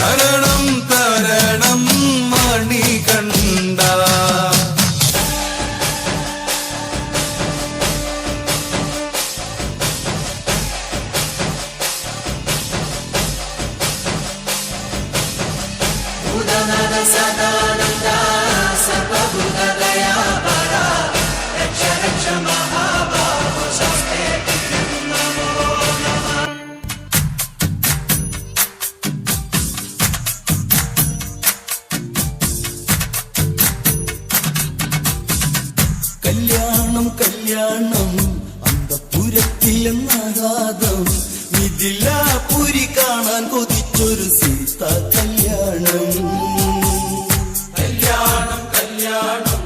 Sana കല്യാണം അന്തപുരത്തിലെന്നാകാതം മിഥിലാപുരി കാണാൻ കൊതിച്ചൊരു സീത കല്യാണം. കല്യാണം കല്യാണം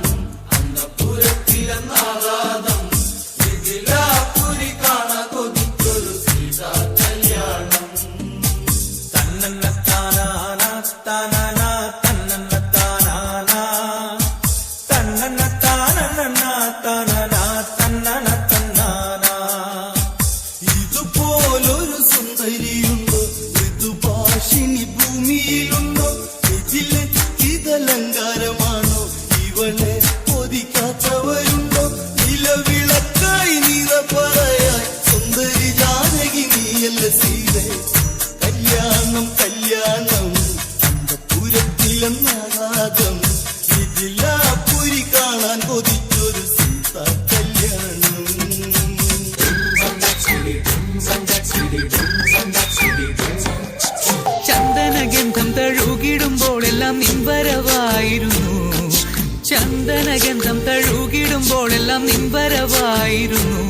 കാണാൻ കൊതിച്ചൊരു സീത കല്യാണം. തന്നന്ന ചന്ദനഗന്ധം തഴുകിടുമ്പോൾ എല്ലാം നിൻവരവായിരുന്നു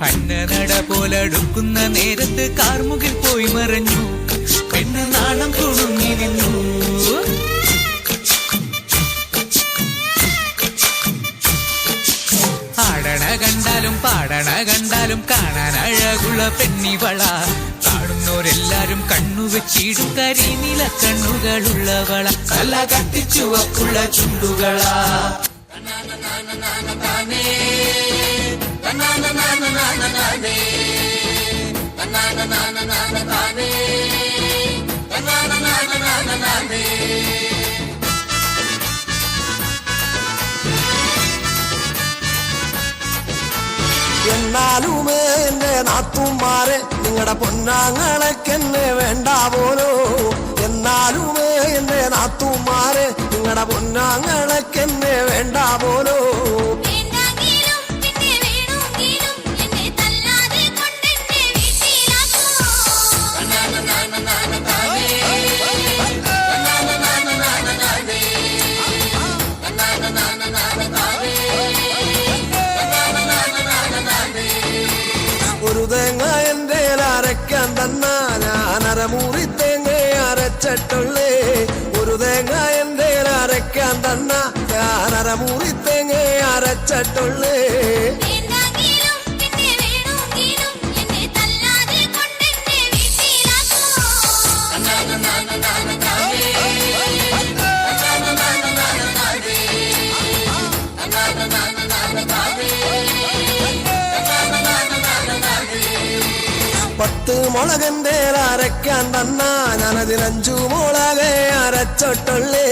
അന്നനട പോലടുക്കുന്ന നേരത്ത് കാർമുകിൽ പോയി മറഞ്ഞു. പെണ്ണ നാണം കുണുങ്ങി നിന്നു. കണ്ടാലും പാടണ കണ്ടാലും കാണാൻ അഴകുള്ള പെണ്ണിവള കാണുന്നോരെല്ലാരും കണ്ണു വെച്ചിടും കരിനില കണ്ണുകളുള്ളവള കല കത്തിച്ചുവപ്പുള്ള ചുണ്ടുകളാ എന്നാലുമേ എന്റെ നാത്തുമാരെ നിങ്ങളുടെ പൊന്നാങ്ങളൊക്കെന്നെ വേണ്ട പോലോ എന്നാലുമേ എന്റെ നാത്തുമാരെ നിങ്ങളുടെ പൊന്നാങ്ങളൊക്കെന്നെ വേണ്ട പോലോ തേങ്ങ എന്റെ അരയ്ക്കാൻ തന്ന ഞാൻ അരമൂറി തേങ്ങ അരച്ചിട്ടുള്ളേ. ഒരു തേങ്ങ എന്റെ അരയ്ക്കാൻ തന്ന ഞാൻ അരമൂറി തേങ്ങ അരച്ചിട്ടുള്ളേ. വേണ്ടാങ്കിലും പത്ത് മുളകന്റെ അരയ്ക്കാൻ തന്ന ഞാനതിനഞ്ചു മുളകെ അരച്ചൊട്ടുള്ളേ.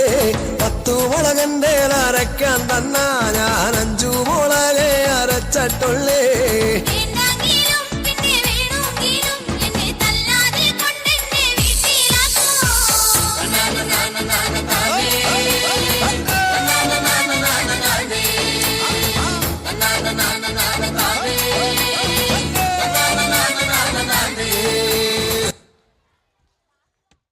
പത്തു മുളകന്റെ അരയ്ക്കാൻ തന്ന ഞാൻ അഞ്ചു